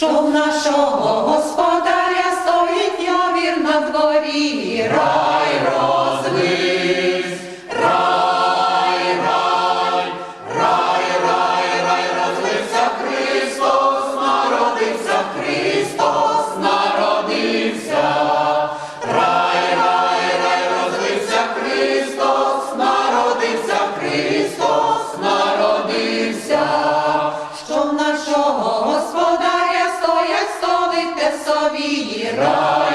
що в нашого господаря стоїть явір на дворі. тобі раді.